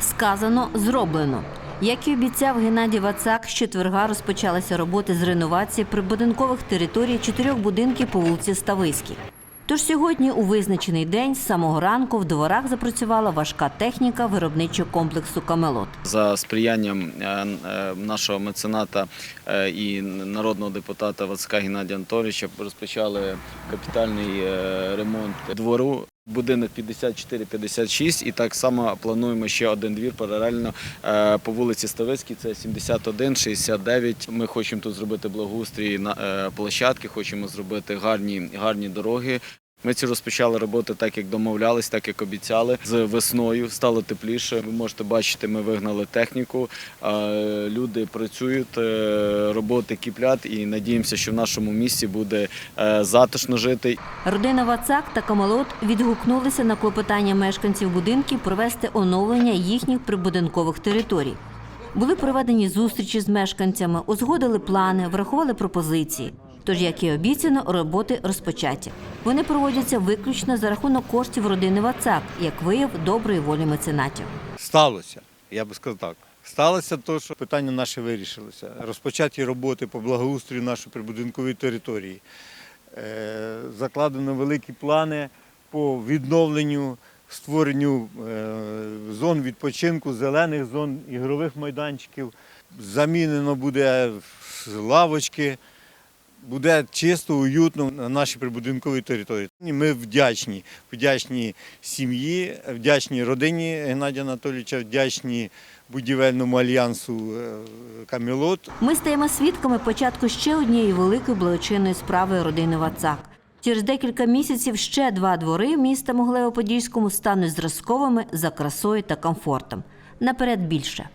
Сказано, зроблено. Як і обіцяв Геннадій Вацак, з четверга розпочалися роботи з реновації прибудинкових територій чотирьох будинків по вулиці Ставиській. Тож сьогодні, у визначений день, з самого ранку в дворах запрацювала важка техніка виробничого комплексу Камелот. За сприянням е, е, нашого мецената е, і народного депутата Вацка Геннадія Анатолійовича розпочали капітальний ремонт двору. Будинок 54-56 і так само плануємо ще один двір паралельно е, по вулиці Ставицькій, це 71, 69. Ми хочемо тут зробити благоустрій на е, площадки, хочемо зробити гарні, гарні дороги. Ми ці розпочали роботи так, як домовлялись, так як обіцяли. З весною стало тепліше. Ви можете бачити, ми вигнали техніку. Люди працюють, е, роботи кіплять і надіємося, що в нашому місті буде е, затишно жити. Родина Вацак та Камелот відгукнулися на клопотання мешканців будинків провести оновлення їхніх прибудинкових територій. Були проведені зустрічі з мешканцями, узгодили плани, врахували пропозиції. Тож, як і обіцяно, роботи розпочаті. Вони проводяться виключно за рахунок коштів родини Вацак, як вияв доброї волі меценатів. Сталося, я би сказав так. Сталося те, що питання наше вирішилося. Розпочаті роботи по благоустрою нашої прибудинкової території. Е, Закладено великі плани по відновленню, створенню е, зон відпочинку, зелених зон, ігрових майданчиків. Замінено буде лавочки. Буде чисто, уютно на нашій прибудинковій території. Ми вдячні, вдячні сім'ї, вдячні родині Геннадія Анатолійовича, вдячні будівельному альянсу е, Камілот. Ми стаємо свідками початку ще однієї великої благочинної справи родини Вацак. Через декілька місяців ще два двори міста Моглево-Подільському стануть зразковими за красою та комфортом. Наперед більше.